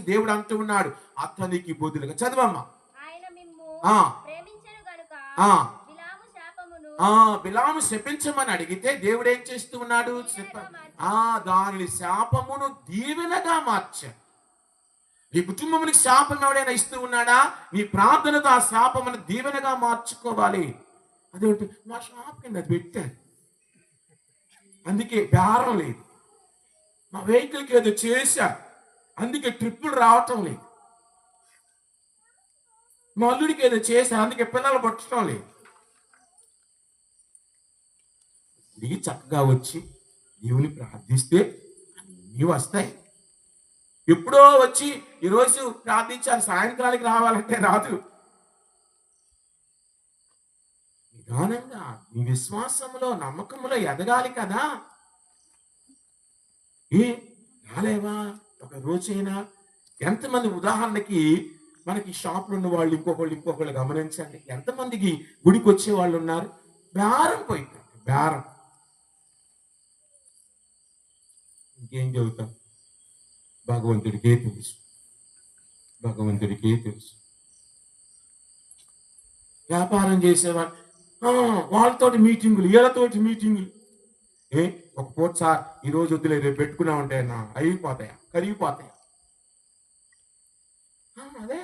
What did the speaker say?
దేవుడు అంటూ ఉన్నాడు. అతనికి బదులుగా చదవమ్మా. బిలాము శపించమని అడిగితే దేవుడు ఏం చేస్తూ ఉన్నాడు? ఆ దానిని శాపమును దీవెనగా మార్చాడు నీ కుటుంబమునికి శాపం ఎవడైనా ఇస్తూ ఉన్నాడా? నీ ప్రార్థనతో ఆ శాపమును దీవెనగా మార్చుకోవాలి. అదేంటి? మా షాప్ కింద అది పెట్టాను. అందుకే బేరం లేదు. మా వెహికల్కి ఏదో చేశా అందుకే ట్రిప్పులు రావటం లేదు. మా అల్లుడికి ఏదో చేసా అందుకే పిల్లలు పట్టడం లేదు. దిగి చక్కగా వచ్చి దేవుని ప్రార్థిస్తే అన్నీ వస్తాయి. ఎప్పుడో వచ్చి ఈరోజు ప్రార్థించాలి సాయంకాలానికి రావాలంటే రాదు. నిదానంగా నీ విశ్వాసంలో నమ్మకంలో ఎదగాలి కదా. ఏ రాలేవా? ఒక రోజైనా ఎంతమంది ఉదాహరణకి మనకి షాపులు ఉన్న వాళ్ళు ఇంకొకళ్ళు ఇంకొకళ్ళు గమనించండి. ఎంతమందికి గుడికి వచ్చే వాళ్ళు ఉన్నారు? బేరం పోయిందండి బేరం. ఇంకేం చెబుతాం? భగవంతుడికే తెలుసు. భగవంతుడికే తెలుసు. వ్యాపారం చేసేవాళ్ళు. వాళ్ళతోటి మీటింగులు వీళ్ళతోటి మీటింగులు. ఏ ఒక పూట సార్ ఈ రోజు వద్దులే రేపు పెట్టుకున్నామంటే నా అయిపోతాయా? కరిగిపోతాయా? అదే.